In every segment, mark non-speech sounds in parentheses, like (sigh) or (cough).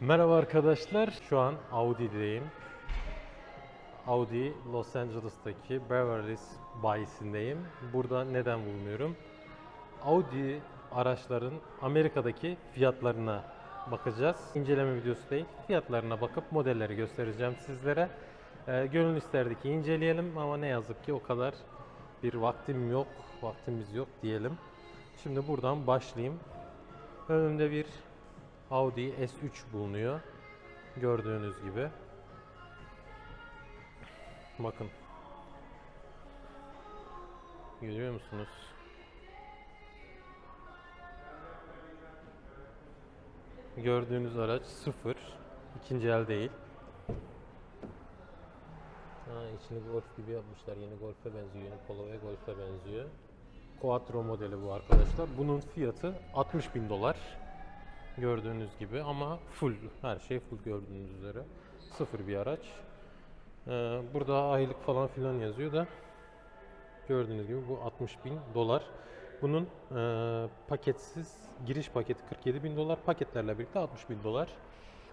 Merhaba arkadaşlar. Şu an Audi'deyim. Audi Los Angeles'taki Beverly Hills bayisindeyim. Burada neden bulunuyorum? Audi araçların Amerika'daki fiyatlarına bakacağız. İnceleme videosu değil. Fiyatlarına bakıp modelleri göstereceğim sizlere. Ee, gönül isterdi ki inceleyelim ama ne yazık ki o kadar bir vaktim yok, vaktimiz yok diyelim. Şimdi buradan başlayayım. Önümde bir Audi S3 bulunuyor. Gördüğünüz gibi. Bakın. Görüyor musunuz? Gördüğünüz araç sıfır. İkinci el değil. Ha, içini golf gibi yapmışlar. Yeni golfe benziyor. Yeni Polo ve golfe benziyor. Quattro modeli bu arkadaşlar. Bunun fiyatı 60 bin dolar. Gördüğünüz gibi ama full. Her şey full gördüğünüz üzere. Sıfır bir araç. Ee, burada aylık falan filan yazıyor da gördüğünüz gibi bu 60 bin dolar. Bunun e, paketsiz giriş paketi 47 bin dolar. Paketlerle birlikte 60 bin dolar.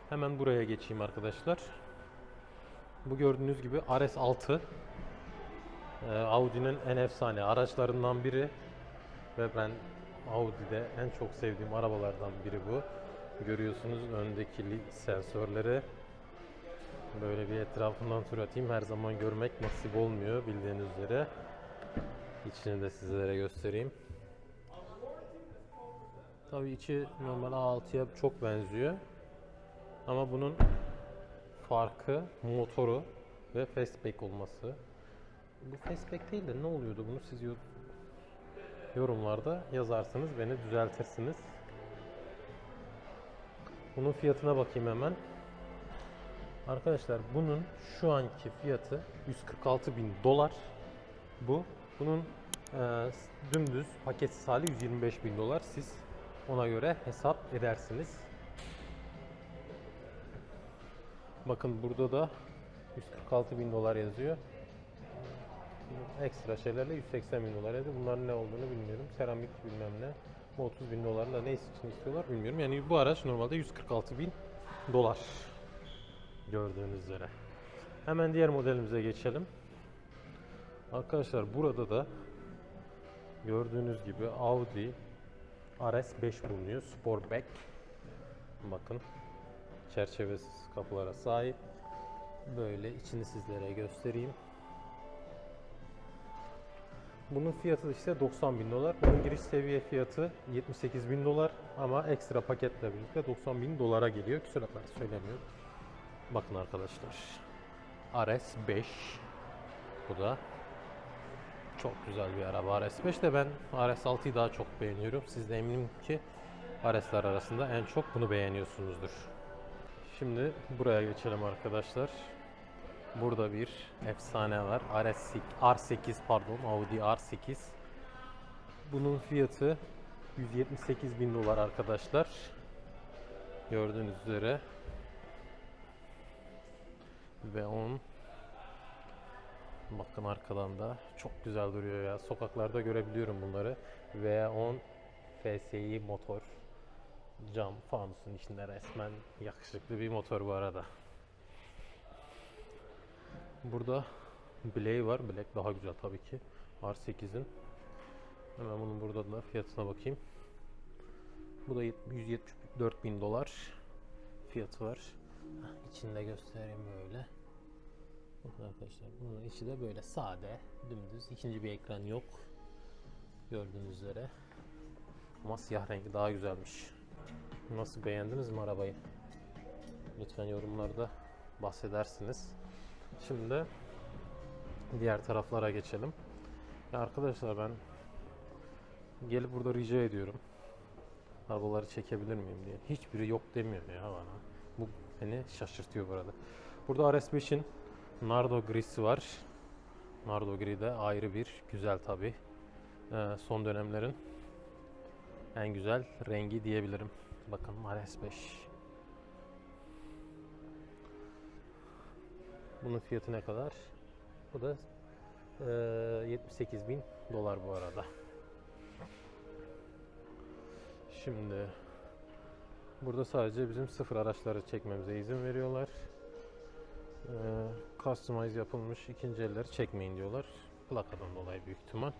Hemen buraya geçeyim arkadaşlar. Bu gördüğünüz gibi RS6 e, Audi'nin en efsane araçlarından biri ve ben Audi'de en çok sevdiğim arabalardan biri bu. Görüyorsunuz öndeki sensörleri. Böyle bir etrafından tur atayım. Her zaman görmek nasip olmuyor bildiğiniz üzere. İçini de sizlere göstereyim. Tabii içi normal A6'ya çok benziyor. Ama bunun farkı motoru ve fastback olması. Bu fastback değil de ne oluyordu bunu siz yorumlarda yazarsınız beni düzeltirsiniz. Bunun fiyatına bakayım hemen. Arkadaşlar bunun şu anki fiyatı 146 bin dolar. Bu. Bunun e, dümdüz paketsiz hali 125 bin dolar. Siz ona göre hesap edersiniz. Bakın burada da 146 bin dolar yazıyor. Ekstra şeylerle 180 bin dolar yazıyor. Bunların ne olduğunu bilmiyorum. Seramik bilmem ne. Bu 30 bin dolarla ne için istiyorlar bilmiyorum. Yani bu araç normalde 146 bin dolar. Gördüğünüz üzere. Hemen diğer modelimize geçelim. Arkadaşlar burada da gördüğünüz gibi Audi RS5 bulunuyor. Sportback. Bakın çerçevesiz kapılara sahip. Böyle içini sizlere göstereyim. Bunun fiyatı işte 90 bin dolar. Bunun giriş seviye fiyatı 78 bin dolar ama ekstra paketle birlikte 90 bin dolara geliyor. Küsuratlar söylemiyorum. Bakın arkadaşlar. RS5 bu da çok güzel bir araba RS5 de ben RS6'yı daha çok beğeniyorum. Siz de eminim ki RS'ler arasında en çok bunu beğeniyorsunuzdur. Şimdi buraya geçelim arkadaşlar. Burada bir efsane var. RS8, R8 pardon Audi R8. Bunun fiyatı 178 bin dolar arkadaşlar. Gördüğünüz üzere. Ve 10 Bakın arkadan da çok güzel duruyor ya. Sokaklarda görebiliyorum bunları. V10 FSI motor. Cam fanusun içinde resmen yakışıklı bir motor bu arada. Burada Black var. Black daha güzel tabii ki. R8'in. Hemen bunun burada da fiyatına bakayım. Bu da 174 bin dolar fiyatı var. İçinde göstereyim böyle. Arkadaşlar bunun içi de böyle sade, dümdüz. İkinci bir ekran yok. Gördüğünüz üzere. Ama siyah rengi daha güzelmiş. Nasıl beğendiniz mi arabayı? Lütfen yorumlarda bahsedersiniz. Şimdi diğer taraflara geçelim. Ya arkadaşlar ben gelip burada rica ediyorum. Arabaları çekebilir miyim diye. Hiçbiri yok demiyor ya bana. Bu beni şaşırtıyor bu arada. Burada RS5'in Nardo grisi var. Nardo gri de ayrı bir güzel tabi. son dönemlerin en güzel rengi diyebilirim. Bakın RS5. Bunun fiyatı ne kadar? Bu da eee 78 bin dolar bu arada. Şimdi Burada sadece bizim sıfır araçları çekmemize izin veriyorlar. Ee, customize yapılmış ikinci elleri çekmeyin diyorlar. Plakadan dolayı büyük ihtimal.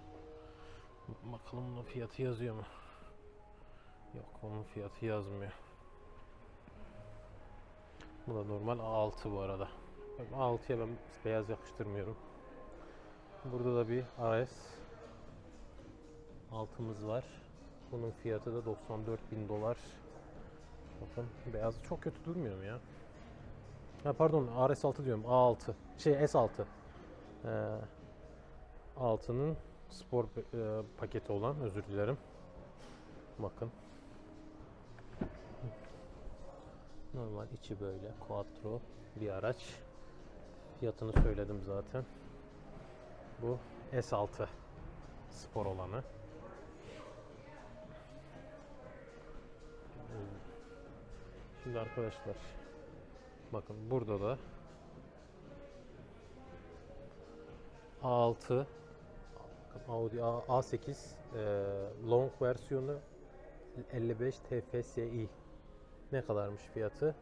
Bakalım bunun fiyatı yazıyor mu? Yok onun fiyatı yazmıyor. Bu da normal A6 bu arada. A6'ya ben beyaz yakıştırmıyorum. Burada da bir RS altımız var. Bunun fiyatı da 94 bin dolar. Bakın beyazı çok kötü durmuyor mu ya? Ha pardon RS6 diyorum A6 şey S6 ee, 6'nın spor e, paketi olan özür dilerim. Bakın. Normal içi böyle quattro bir araç. Fiyatını söyledim zaten. Bu S6 spor olanı. Şimdi arkadaşlar bakın burada da A6 Audi A, A8 e, long versiyonu 55 TFSI ne kadarmış fiyatı?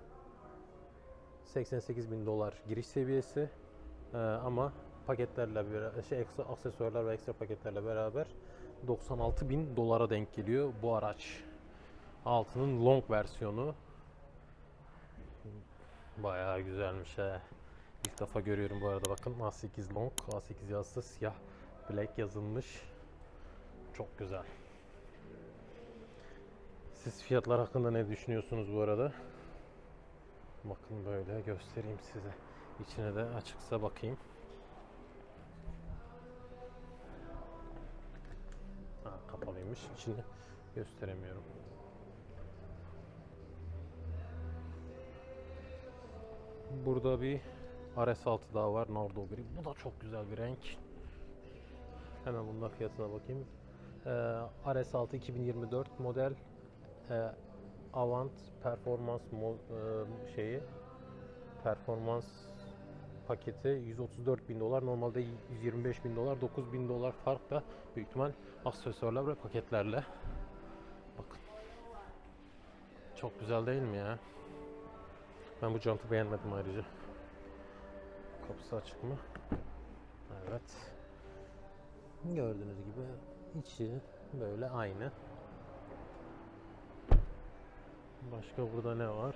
88 bin dolar giriş seviyesi E, ama paketlerle beraber şey ekstra aksesuarlar ve ekstra paketlerle beraber 96 bin dolara denk geliyor bu araç. Altının long versiyonu bayağı güzelmiş he. İlk defa görüyorum bu arada bakın A8 long A8 yazısı siyah black yazılmış. Çok güzel. Siz fiyatlar hakkında ne düşünüyorsunuz bu arada? Bakın böyle göstereyim size. İçine de açıksa bakayım. Ha, kapalıymış. İçini gösteremiyorum. Burada bir RS6 daha var. Nardo gri. Bu da çok güzel bir renk. Hemen bunun fiyatına bakayım. Ee, RS6 2024 model e, Avant performans e, şeyi performans paketi 134 bin dolar normalde 125 bin dolar 9 bin dolar farkla büyük ihtimal aksesuarlar ve paketlerle. Bakın. Çok güzel değil mi ya? Ben bu jantı beğenmedim ayrıca. Kapısı açık mı? Evet. Gördüğünüz gibi içi böyle aynı Başka burada ne var?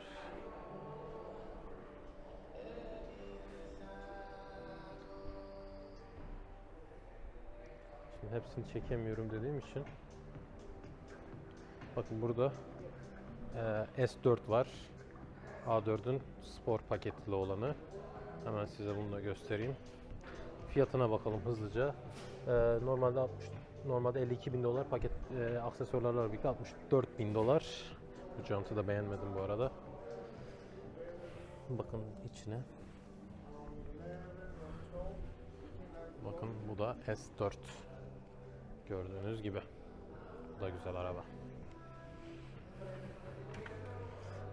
Şimdi hepsini çekemiyorum dediğim için. Bakın burada eee, S4 var. A4'ün spor paketli olanı. Hemen size bunu da göstereyim. Fiyatına bakalım hızlıca. Eee, normalde 60 normalde 52 bin dolar paket eee, aksesuarlarla birlikte 64 bin dolar. Bu jantı da beğenmedim bu arada. Bakın içine. Bakın bu da S4. Gördüğünüz gibi. Bu da güzel araba.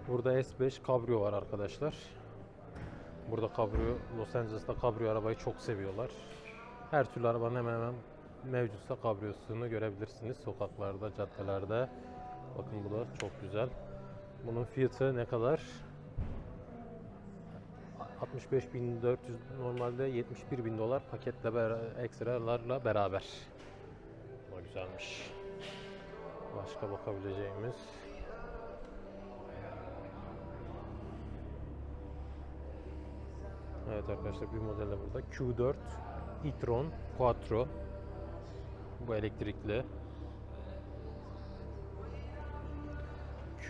Burada S5 Cabrio var arkadaşlar. Burada Cabrio, Los Angeles'ta Cabrio arabayı çok seviyorlar. Her türlü arabanın hemen hemen mevcutsa Cabrio'sunu görebilirsiniz sokaklarda, caddelerde. Bakın bu da çok güzel. Bunun fiyatı ne kadar? 65.400 normalde 71.000 dolar paketle bera- ekstralarla beraber. Bu da güzelmiş. Başka bakabileceğimiz. Evet arkadaşlar bir model de burada. Q4 e-tron Quattro. Bu elektrikli.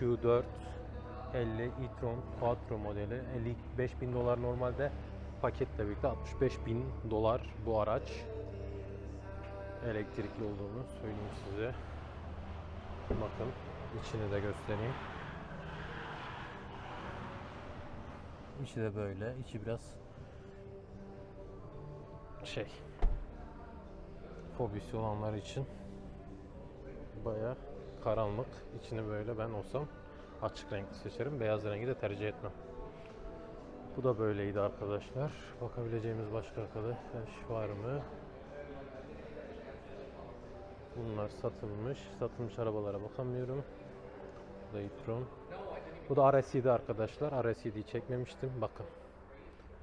Q4 50 e-tron Quattro modeli. 55 bin dolar normalde. Paketle birlikte 65 bin dolar bu araç. Elektrikli olduğunu söyleyeyim size. Bakın içini de göstereyim. İçi de böyle. İçi biraz şey fobisi olanlar için bayağı karanlık. İçini böyle ben olsam açık renkli seçerim. Beyaz rengi de tercih etmem. Bu da böyleydi arkadaşlar. Bakabileceğimiz başka arkadaş var mı? Bunlar satılmış. Satılmış arabalara bakamıyorum. Bu da e-tron. Bu da RS7 arkadaşlar. RS7'yi çekmemiştim. Bakın.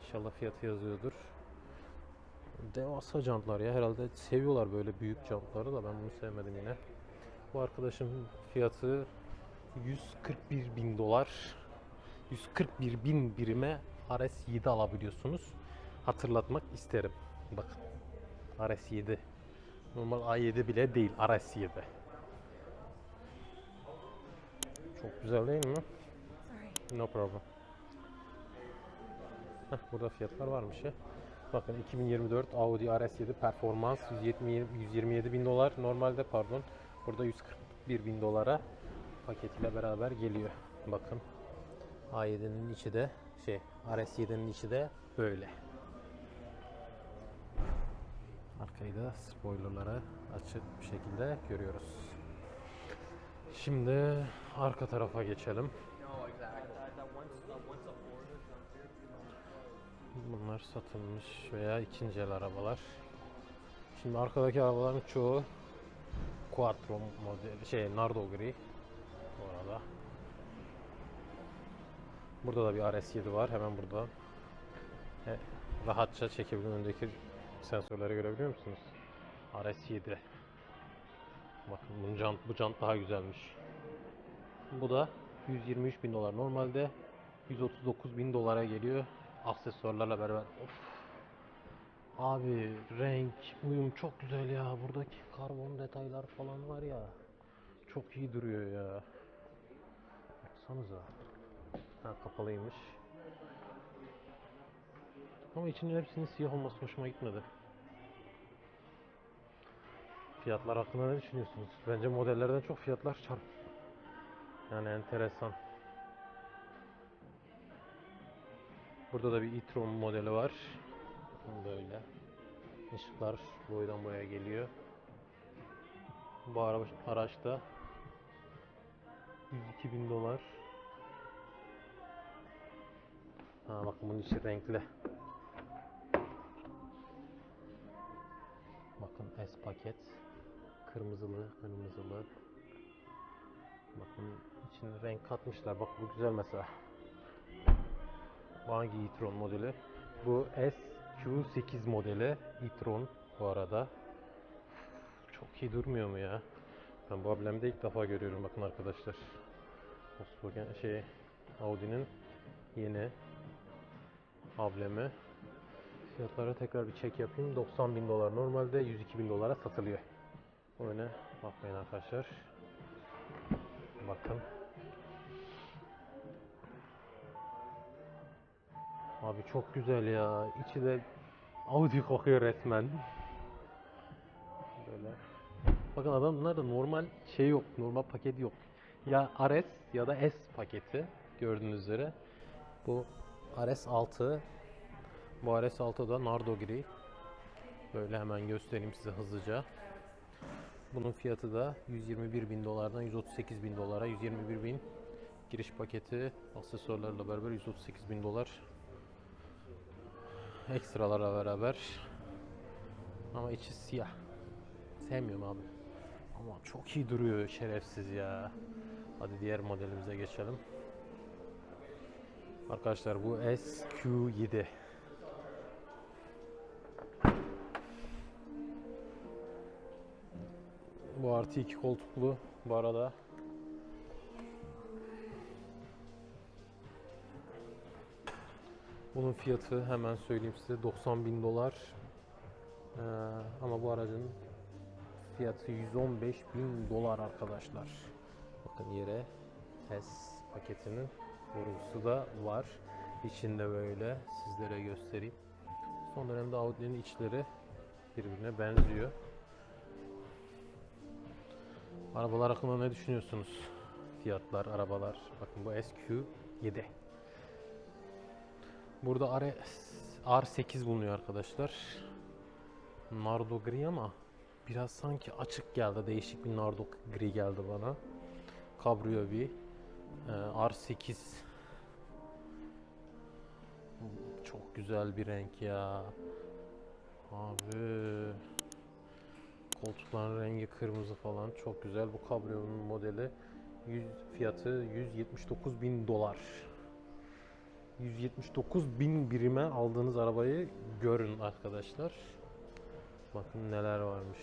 İnşallah fiyatı yazıyordur. Devasa jantlar ya. Herhalde seviyorlar böyle büyük jantları da ben bunu sevmedim yine. Bu arkadaşın fiyatı 141 bin dolar. 141 bin birime RS7 alabiliyorsunuz. Hatırlatmak isterim. Bakın. RS7. Normal A7 bile değil. RS7. Çok güzel değil mi? No problem. Heh, burada fiyatlar varmış ya. Bakın 2024 Audi RS7 performans 120, 127 bin dolar. Normalde pardon burada 141 bin dolara paketiyle beraber geliyor. Bakın A7'nin içi de şey RS7'nin içi de böyle. Arkayı da spoilerlara açık bir şekilde görüyoruz. Şimdi arka tarafa geçelim. Bunlar satılmış veya ikinci el arabalar. Şimdi arkadaki arabaların çoğu Quattro model, şey Nardo gri bu arada. Burada da bir RS7 var hemen burada. E, rahatça çekebilirim öndeki sensörleri görebiliyor musunuz? RS7. Bakın bu jant, bu jant daha güzelmiş. Bu da 123 bin dolar. Normalde 139 bin dolara geliyor. Aksesuarlarla beraber. Of. Abi renk, uyum çok güzel ya. Buradaki karbon detaylar falan var ya. Çok iyi duruyor ya. Baksanıza. Ha kapalıymış. Ama içinin hepsinin siyah olması hoşuma gitmedi. Fiyatlar hakkında ne düşünüyorsunuz? Bence modellerden çok fiyatlar çarp. Yani enteresan. Burada da bir e-tron modeli var. Bakın Böyle. Işıklar boydan boya geliyor. Bu araçta 102 bin dolar. Ha bakın bunun içi renkli. Bakın S paket. Kırmızılı, kırmızılı. Bakın içine renk katmışlar. Bak bu güzel mesela. Bu hangi e-tron modeli? Bu SQ8 modeli e-tron bu arada. Çok iyi durmuyor mu ya? Ben bu amblemde ilk defa görüyorum bakın arkadaşlar. Volkswagen şey Audi'nin yeni ablemi. Fiyatlara tekrar bir çek yapayım. 90 bin dolar normalde 102 bin dolara satılıyor. Öne bakmayın arkadaşlar. Bakın. Abi çok güzel ya. İçi de Audi kokuyor resmen. Böyle. Bakın adamlarda normal şey yok. Normal paketi yok. Ya RS ya da S paketi gördüğünüz üzere. Bu RS6 bu RS6 da Nardo gri. Böyle hemen göstereyim size hızlıca. Bunun fiyatı da 121 bin dolardan 138 bin dolara 121 bin giriş paketi aksesuarlarla beraber 138 bin dolar (laughs) ekstralarla beraber. Ama içi siyah. Sevmiyorum abi. Ama çok iyi duruyor şerefsiz ya. Hadi diğer modelimize geçelim. Arkadaşlar bu SQ7 Bu artı iki koltuklu bu arada. Bunun fiyatı hemen söyleyeyim size 90 bin dolar. Ee, ama bu aracın fiyatı 115 bin dolar arkadaşlar. Bakın yere S paketinin borusu da var. İçinde böyle sizlere göstereyim. Son dönemde Audi'nin içleri birbirine benziyor. Arabalar hakkında ne düşünüyorsunuz? Fiyatlar, arabalar. Bakın bu SQ7. Burada R, R8 bulunuyor arkadaşlar. Nardo gri ama biraz sanki açık geldi. Değişik bir Nardo gri geldi bana. Cabrio bir ee, R8 çok güzel bir renk ya. Abi Koltukların rengi kırmızı falan çok güzel. Bu kabriyonun modeli 100, fiyatı 179 bin dolar. 179 bin birime aldığınız arabayı görün arkadaşlar. Bakın neler varmış.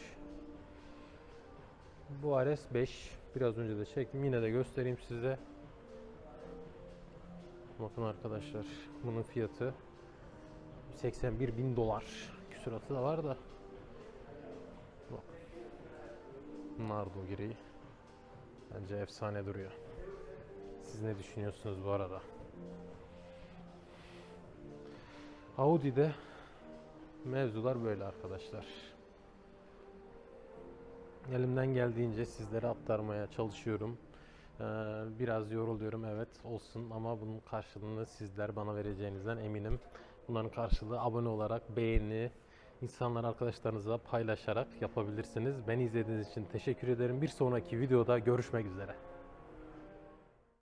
Bu RS5 biraz önce de çektim. Yine de göstereyim size. Bakın arkadaşlar bunun fiyatı 81 bin dolar. Küsuratı da var da. Bak. Nardo giri. Bence efsane duruyor. Siz ne düşünüyorsunuz bu arada? Audi'de mevzular böyle arkadaşlar. Elimden geldiğince sizlere aktarmaya çalışıyorum. Ee, biraz yoruluyorum evet olsun ama bunun karşılığını sizler bana vereceğinizden eminim. Bunların karşılığı abone olarak beğeni, insanlar arkadaşlarınızla paylaşarak yapabilirsiniz. Beni izlediğiniz için teşekkür ederim. Bir sonraki videoda görüşmek üzere.